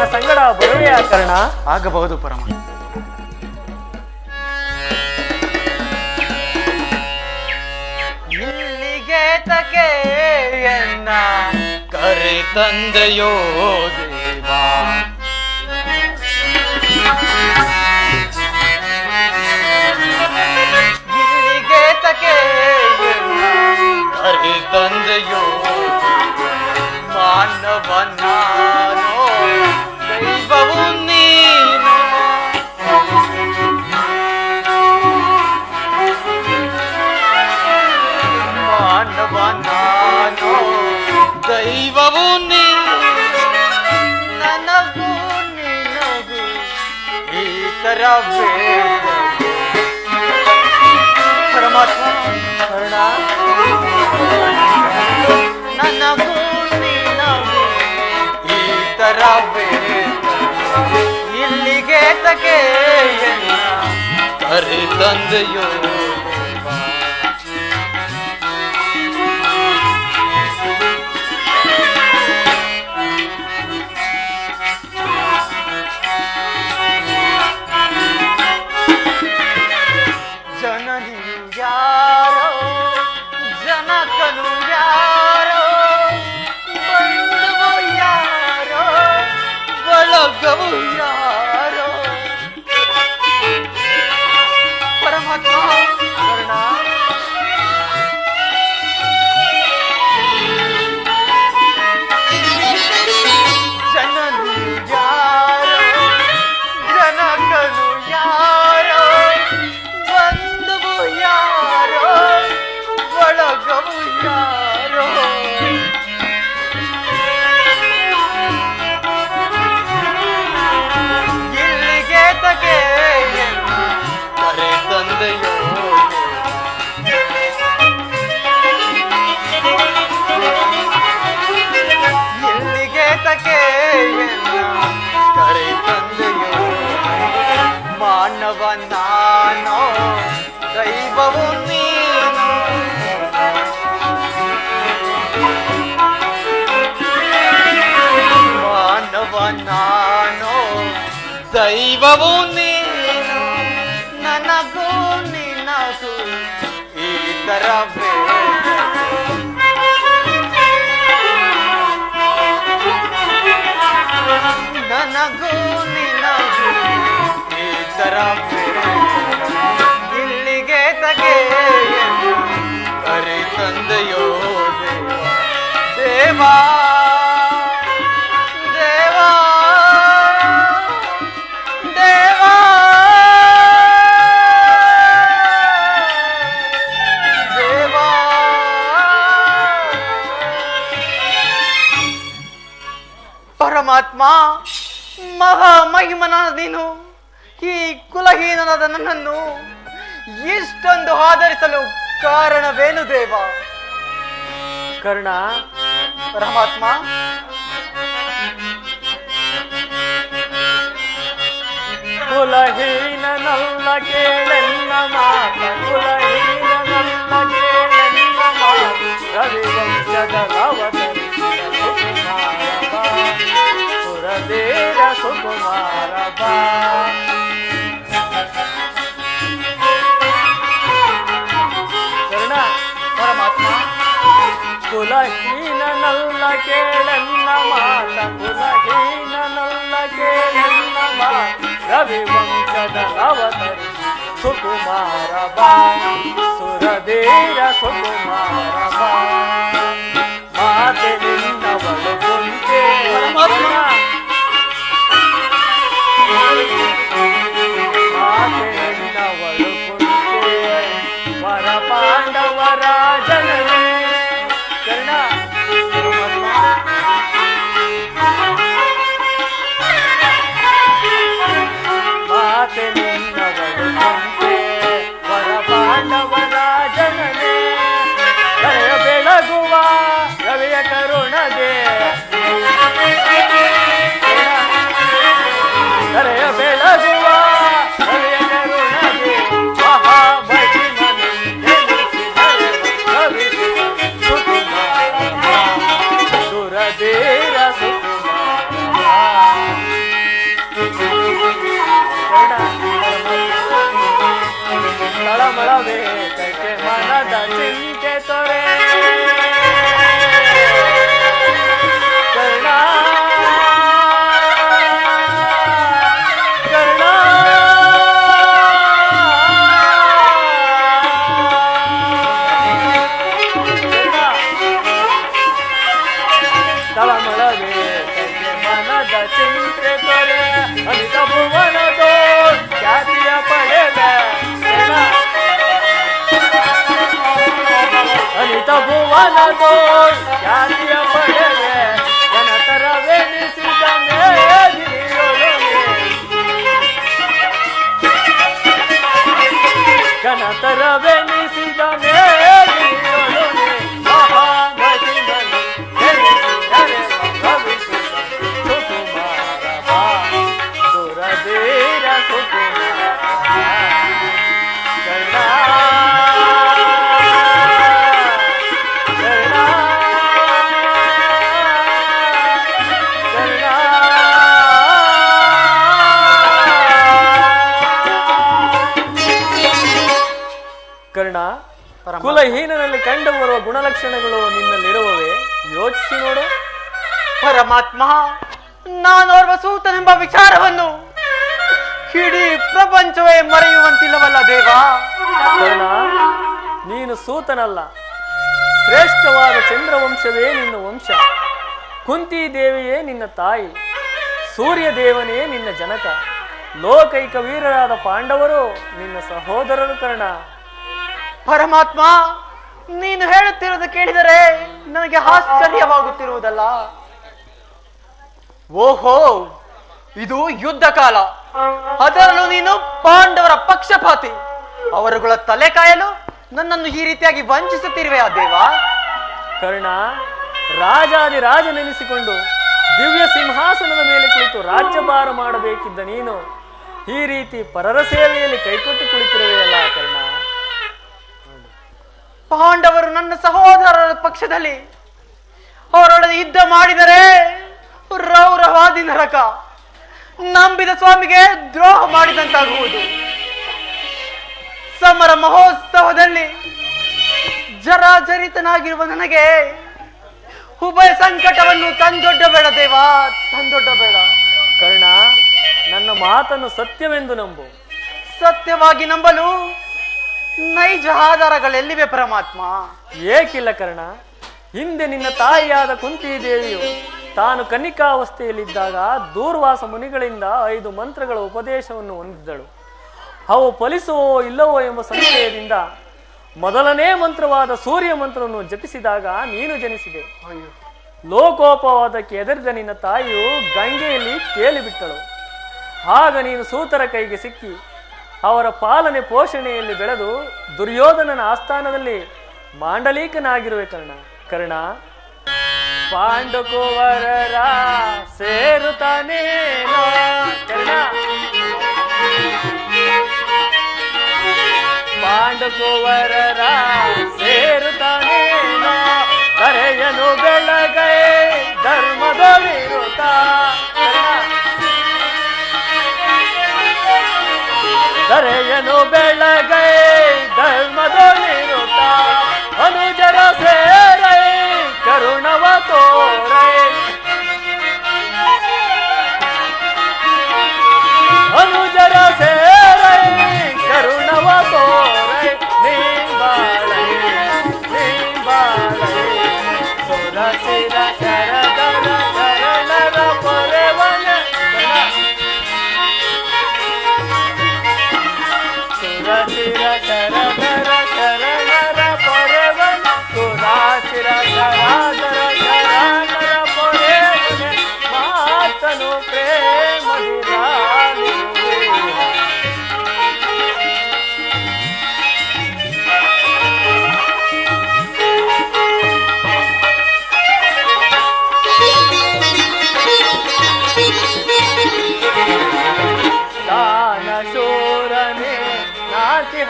ನನ್ನ ಸಂಗಡ ಬರುವೆಯ ಕರ್ಣ ಆಗಬಹುದು ಪರಮ. ಇಲ್ಲಿಗೆ ತಕೆ ಎನ್ನ? ಕರೆ ತಂದೆಯೋ ದೇವಾ. ಇಲ್ಲಿಗೆ ತಕೆ ಎನ್ನ? ಕರೆ ತಂದೆಯೋ ಮಾನವನಾನೋ ದೈವವು ನೀನು ಮಾನವ ನಾನು ದೈವವು ನೀ ನನಗೂ ನಿನಗೂ ಈ ತರ ಪರಮಾತ್ಮ ಕರ್ಣ ನನಗೂ ನಿನಗೂ ಈ ತರ ಇಲ್ಲಿಗೆ ತಗೆ ಅರೆ ತಂದೆಯೋ ದೇವಾ. ದೈವವು ನೀನು, ನನಗೂ ನಿನಗೂ ಈ ತರ ನನಗೂ ನಿನಗೂ ಈ ತರ ಇಲ್ಲಿಗೆ ತಗೆ ಕರೆ ತಂದೆಯೋ ದೇವಾ ಪರಮಾತ್ಮ ಮಹಾಮಹಿಮನ ನೀನು ಈ ಕುಲಹೀನನಾದ ನನ್ನನ್ನು ಇಷ್ಟೊಂದು ಆಧರಿಸಲು ಕಾರಣವೇನು ದೇವ? ಕರ್ಣ, ಪರಮಾತ್ಮ. ಕುಲಹೀನನಲ್ಲ ಕೇಳೆನ್ನ ಮಾತ, ಕುಲಹೀನನಲ್ಲ ಕೇಳೆನ್ನ ಮಾತ. ರವಿವಂಶದ ಕುಲಹೀನನಲ್ಲ ಕೇಳೆನ್ನ ಮಾತ ಕುಲಹೀನನಲ್ಲ ಕೇಳೆನ್ನ ಮಾತ ರವಿವಂಶದ ಅವತರಿ ಸುಕುಮಾರ ಬಾ ಸುರದೇರ ಸುಕುಮಾರ ಬಾ ಮಾತೆ ನಿನ್ನವಳು ಕುಂತೆ ಪರಮಾತ್ಮ. ಮಾತೆ नीचे तोरे। ಕಂಡು ಬರುವ ಗುಣಲಕ್ಷಣಗಳು ನಿನ್ನಲ್ಲಿರುವವೇ? ಯೋಚಿಸಿ ನೋಡು. ಪರಮಾತ್ಮ ನಾನೋರ್ವ ಸೂತನೆಂಬ ವಿಚಾರವನ್ನು ಇಡೀ ಪ್ರಪಂಚವೇ ಮರೆಯುವಂತಿಲ್ಲವಲ್ಲ ದೇವ? ಕರ್ಣ ನೀನು ಸೂತನಲ್ಲ. ಶ್ರೇಷ್ಠವಾದ ಚಂದ್ರವಂಶವೇ ನಿನ್ನ ವಂಶ. ಕುಂತಿ ದೇವಿಯೇ ನಿನ್ನ ತಾಯಿ. ಸೂರ್ಯ ದೇವನೇ ನಿನ್ನ ಜನಕ. ಲೋಕೈಕ ವೀರರಾದ ಪಾಂಡವರು ನಿನ್ನ ಸಹೋದರರು ಕರ್ಣ. ಪರಮಾತ್ಮ ನೀನು ಹೇಳುತ್ತಿರುವುದು ಕೇಳಿದರೆ ನನಗೆ ಆಶ್ಚರ್ಯವಾಗುತ್ತಿರುವುದಲ್ಲ. ಓಹೋ, ಇದು ಯುದ್ಧ ಕಾಲ. ಅದರಲ್ಲೂ ನೀನು ಪಾಂಡವರ ಪಕ್ಷಪಾತಿ. ಅವರುಗಳ ತಲೆ ಕಾಯಲು ನನ್ನನ್ನು ಈ ರೀತಿಯಾಗಿ ವಂಚಿಸುತ್ತಿರುವೆ ಆ ದೇವ. ಕರ್ಣ, ರಾಜಾದಿ ರಾಜನೆನಿಸಿಕೊಂಡು ದಿವ್ಯ ಸಿಂಹಾಸನದ ಮೇಲೆ ಕುಳಿತು ರಾಜ್ಯಭಾರ ಮಾಡಬೇಕಿದ್ದ ನೀನು ಈ ರೀತಿ ಪರರ ಸೇವೆಯಲ್ಲಿ ಕೈಕೊಟ್ಟು ಕುಳಿತಿರುವೆಯಲ್ಲ ಕರ್ಣ. ಪಾಂಡವರು ನನ್ನ ಸಹೋದರರ ಪಕ್ಷದಲ್ಲಿ ಅವರೊಡನೆ ಯುದ್ಧ ಮಾಡಿದರೆ ರೌರವಾದಿ ನರಕ ನಂಬಿದ ಸ್ವಾಮಿಗೆ ದ್ರೋಹ ಮಾಡಿದಂತಾಗುವುದು. ಸಮರ ಮಹೋತ್ಸವದಲ್ಲಿ ಜರಾಜರಿತನಾಗಿರುವ ನನಗೆ ಉಭಯ ಸಂಕಟವನ್ನು ತಂದೊಡ್ಡಬೇಡ ದೇವ ತಂದೊಡ್ಡಬೇಡ. ಕರ್ಣ ನನ್ನ ಮಾತನ್ನು ಸತ್ಯವೆಂದು ನಂಬು. ಸತ್ಯವಾಗಿ ನಂಬಲು ನೈಜ ಆಧಾರಗಳೆಲ್ಲಿವೆ ಪರಮಾತ್ಮ? ಏಕಿಲ್ಲ ಕರ್ಣ, ಹಿಂದೆ ನಿನ್ನ ತಾಯಿಯಾದ ಕುಂತಿ ದೇವಿಯು ತಾನು ಕನಿಕಾವಸ್ಥೆಯಲ್ಲಿದ್ದಾಗ ದೂರ್ವಾಸ ಮುನಿಗಳಿಂದ ಐದು ಮಂತ್ರಗಳ ಉಪದೇಶವನ್ನು ಹೊಂದಿದ್ದಳು. ಅವು ಫಲಿಸುವೋ ಇಲ್ಲವೋ ಎಂಬ ಸಂಶಯದಿಂದ ಮೊದಲನೇ ಮಂತ್ರವಾದ ಸೂರ್ಯ ಮಂತ್ರವನ್ನು ಜಪಿಸಿದಾಗ ನೀನು ಜನಿಸಿದೆ. ಲೋಕೋಪವಾದಕ್ಕೆ ಎದರಿದ ನಿನ್ನ ತಾಯಿಯು ಗಂಗೆಯಲ್ಲಿ ತೇಲಿಬಿಟ್ಟಳು. ಆಗ ನೀನು ಸೂತರ ಕೈಗೆ ಸಿಕ್ಕಿ ಅವರ ಪಾಲನೆ ಪೋಷಣೆಯಲ್ಲಿ ಬೆಳೆದು ದುರ್ಯೋಧನನ ಆಸ್ಥಾನದಲ್ಲಿ ಮಾಂಡಲೀಕನಾಗಿರುವೆ ಕರ್ಣ ಕರ್ಣ ಪಾಂಡುಕುವರರ ಸೇರುತ್ತಾನೆ ಕರ್ಣ ಸೇರುತ್ತಾನೇನೋ ಕರೆಯನು ಬೆಳಗೈ ಬೆಳಗೈ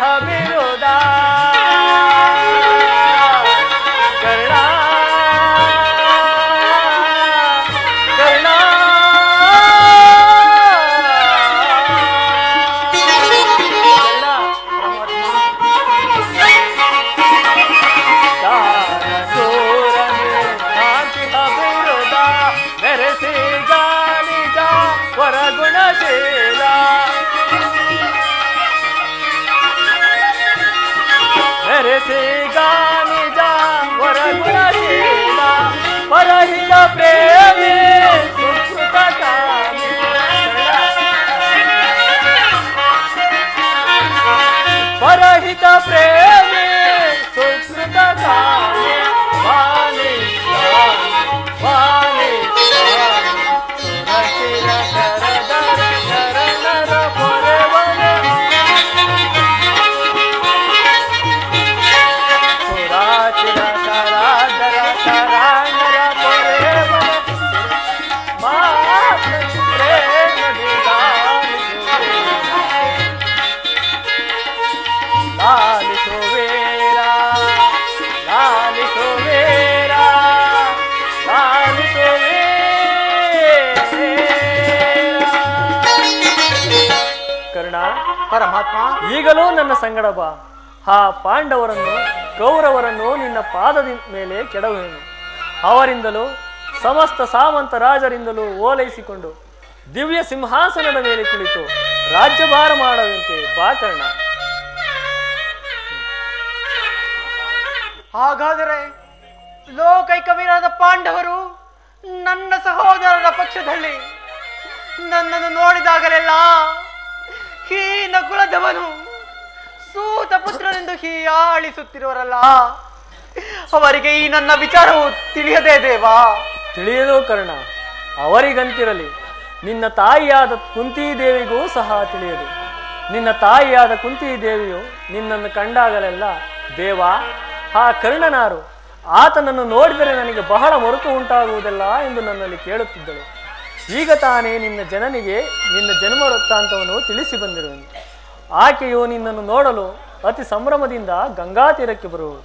হবে রোদা। ಪರಮಾತ್ಮ. ಈಗಲೂ ನನ್ನ ಸಂಗಡ ಬಾ. ಆ ಪಾಂಡವರನ್ನು ಕೌರವರನ್ನು ನಿನ್ನ ಪಾದದ ಮೇಲೆ ಕೆಡವೇನು. ಅವರಿಂದಲೂ ಸಮಸ್ತ ಸಾಮಂತ ರಾಜರಿಂದಲೂ ಓಲೈಸಿಕೊಂಡು ದಿವ್ಯ ಸಿಂಹಾಸನದ ಮೇಲೆ ಕುಳಿತು ರಾಜ್ಯಭಾರ ಮಾಡದಂತೆ ಬಾಕರ್ಣ ಹಾಗಾದರೆ ಲೋಕೈಕವೀರಾದ ಪಾಂಡವರು ನನ್ನ ಸಹೋದರರ ಪಕ್ಷದಲ್ಲಿ ನನ್ನನ್ನು ನೋಡಿದಾಗಲೆಲ್ಲ ಕುಲದವನು ಸೂತ ಪುತ್ರನೆಂದು ಹೀಯಾಳಿಸುತ್ತಿರುವರಲ್ಲ. ಅವರಿಗೆ ಈ ನನ್ನ ವಿಚಾರವು ತಿಳಿಯದೇ ದೇವಾ? ತಿಳಿಯದು ಕರ್ಣ, ಅವರಿಗಂತಿರಲಿ. ನಿನ್ನ ತಾಯಿಯಾದ ಕುಂತಿದೇವಿಗೂ ಸಹ ತಿಳಿಯದು. ನಿನ್ನ ತಾಯಿಯಾದ ಕುಂತಿದೇವಿಯು ನಿನ್ನನ್ನು ಕಂಡಾಗಲೆಲ್ಲ, ದೇವ, ಆ ಕರ್ಣನಾರು, ಆತನನ್ನು ನೋಡಿದರೆ ನನಗೆ ಬಹಳ ಮರುಕು ಉಂಟಾಗುವುದಿಲ್ಲ ಎಂದು ನನ್ನಲ್ಲಿ ಕೇಳುತ್ತಿದ್ದಳು. ಈಗ ತಾನೇ ನಿನ್ನ ಜನನಿಗೆ ನಿನ್ನ ಜನ್ಮ ವೃತ್ತಾಂತವನ್ನು ತಿಳಿಸಿ ಬಂದಿರುವನು. ಆಕೆಯು ನಿನ್ನನ್ನು ನೋಡಲು ಅತಿ ಸಂಭ್ರಮದಿಂದ ಗಂಗಾ ತೀರಕ್ಕೆ ಬರುವಳು.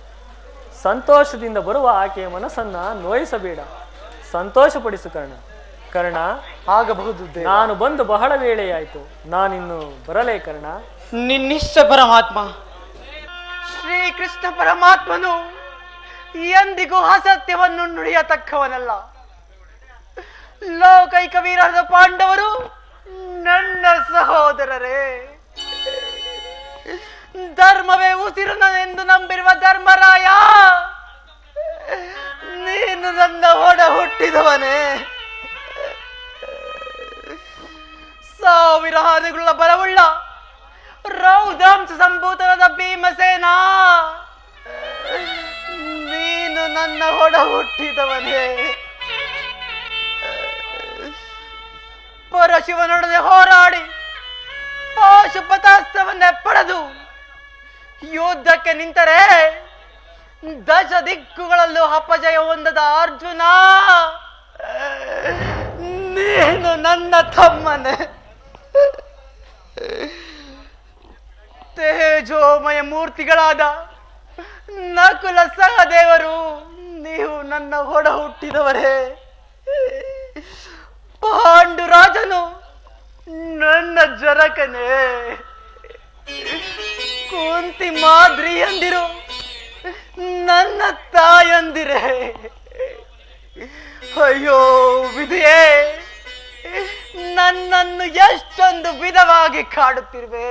ಸಂತೋಷದಿಂದ ಬರುವ ಆಕೆಯ ಮನಸ್ಸನ್ನ ನೋಯಿಸಬೇಡ. ಸಂತೋಷಪಡಿಸು ಕರ್ಣ. ಕರ್ಣ ಆಗಬಹುದು ನಾನು ಬಂದು ಬಹಳ ವೇಳೆಯಾಯಿತು. ನಾನಿನ್ನು ಬರಲೇ ಕರ್ಣ. ನಿನ್ನಿಷ್ಟ ಪರಮಾತ್ಮ. ಶ್ರೀಕೃಷ್ಣ ಪರಮಾತ್ಮನು ಎಂದಿಗೂ ಅಸತ್ಯವನ್ನು ನುಡಿಯತಕ್ಕವನಲ್ಲ. ಲೋಕೈಕ ವೀರಾದ ಪಾಂಡವರು ನನ್ನ ಸಹೋದರರೇ, ಧರ್ಮವೇ ಉಸಿರುನನೆಂದು ನಂಬಿರುವ ಧರ್ಮರಾಯ, ನೀನು ನನ್ನ ಒಡ ಹುಟ್ಟಿದವನೇ ಸಾವಿರ ಹಾದಿಗಳ ಬಲವುಳ್ಳ ರೌದಾಂಶ ಸಂಭೂತನದ ಭೀಮಸೇನಾ, ನೀನು ನನ್ನ ಹೊಡ ಹುಟ್ಟಿದವನೇ ಪರಶಿವನೊಡನೆ ಹೋರಾಡಿ ಪಾಶುಪತಾಸ್ತ್ರವನ್ನೇ ಪಡೆದು ಯುದ್ಧಕ್ಕೆ ನಿಂತರೆ ದಶ ದಿಕ್ಕುಗಳಲ್ಲೂ ಅಪಜಯ ಹೊಂದದ ಅರ್ಜುನ. ನೀನು ನನ್ನ ತಮ್ಮನೆ. ತೇಜೋಮಯ ಮೂರ್ತಿಗಳಾದ ನಕುಲ ಸಹದೇವರು, ನೀವು ನನ್ನ ಹೊಡ ಹುಟ್ಟಿದವರೇ ಪಾಂಡುರಾಜನು ನನ್ನ ಜರಕನೇ. ಕುಂತಿ ಮಾದ್ರಿ ಎಂದಿರು ನನ್ನ ತಾಯಂದಿರೆ ಅಯ್ಯೋ ವಿಧಿಯೇ ನನ್ನನ್ನು ಎಷ್ಟೊಂದು ವಿಧವಾಗಿ ಕಾಡುತ್ತಿರುವೆ.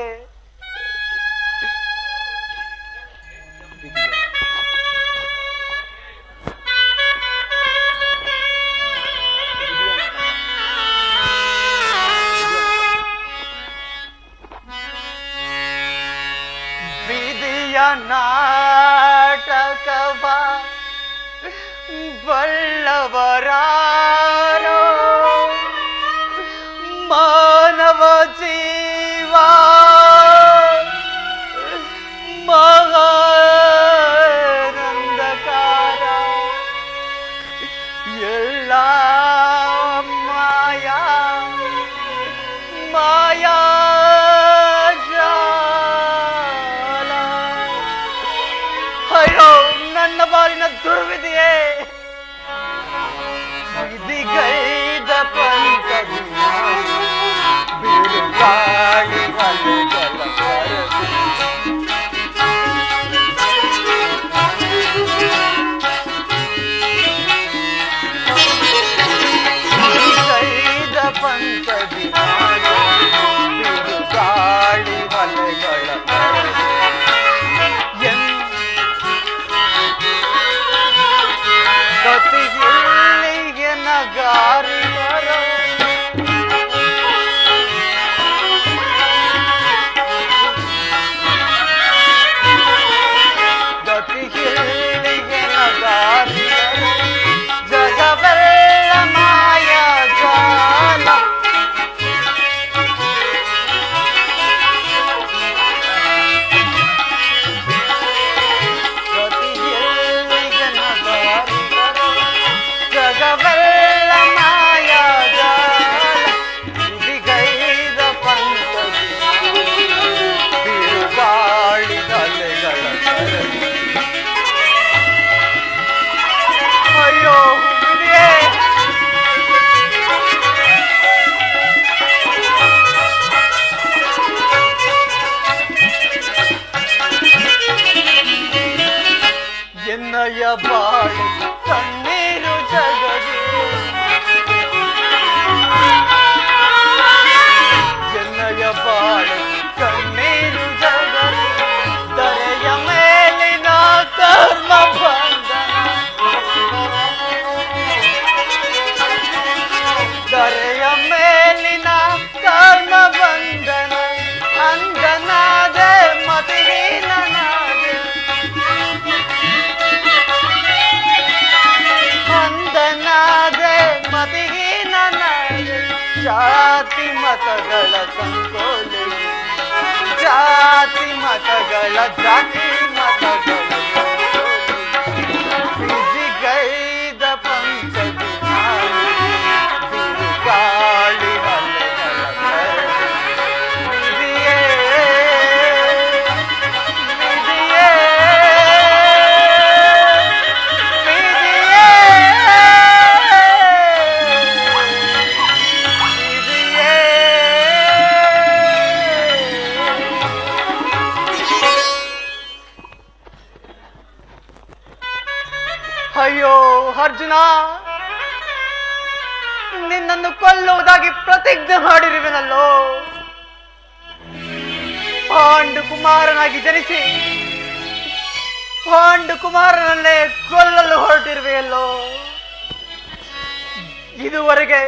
ಮಾಯಾ ಅಯ್ಯೋ ನನ್ನ ಬಾಲಿನ ದುರ್ವಿಧಿಯೇ ಪಾಂಡು ಕುಮಾರನನ್ನೇ ಕೊಲ್ಲಲು ಹೊರಟಿರುವೆಯಲ್ಲೋ? ಇದುವರೆಗೆ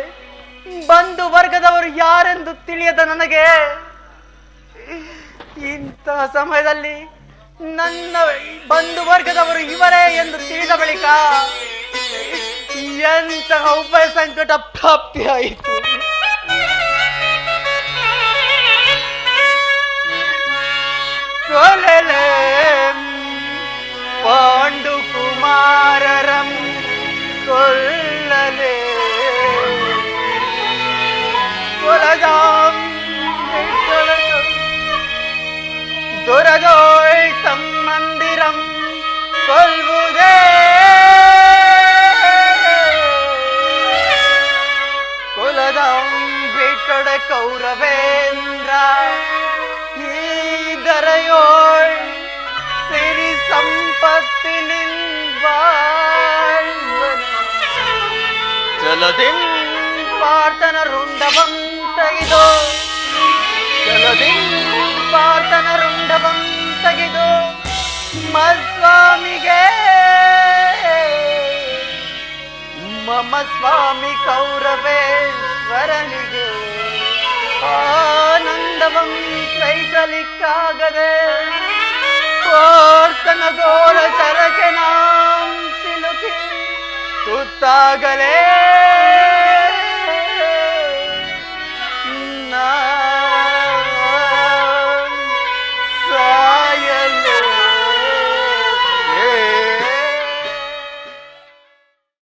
ಬಂಧು ವರ್ಗದವರು ಯಾರೆಂದು ತಿಳಿಯದ ನನಗೆ? ಇಂತಹ ಸಮಯದಲ್ಲಿ ನನ್ನ ಬಂಧು ವರ್ಗದವರು ಇವರೇ ಎಂದು ತಿಳಿದ ಬಳಿಕ ಎಂತಹ ಉಭಯ ಸಂಕಟ ಪ್ರಾಪ್ತಿಯಾಯಿತು. ಕೊಲೆಲೆ ಪಾಂಡು ಕುಮಾರರಂ ಕೊಲ್ಲಲೆ ಕೊಲದಾಂ ಚಲದಿನ್ ಪಾರ್ಥನ ರುಂಡವಂ ತೆಗೆದು ಚಲದಿನ್ ಪಾರ್ಥನ ರುಂಡವಂ ತೆಗೆದು ಮಸ್ವಾಮಿಗೆ ಮಮ ಸ್ವಾಮಿ ಕೌರವೇಶ್ವರನಿಗೆ ಆನಂದವಂ ಸಹಿಸಲಿಕ್ಕಾಗದೆ ಕೋರ್ತನ ಗೋಳ ಸರಕೆ ನಾಂ ಸಿಲುಕಿ ತುತ್ತಾಗಲೇ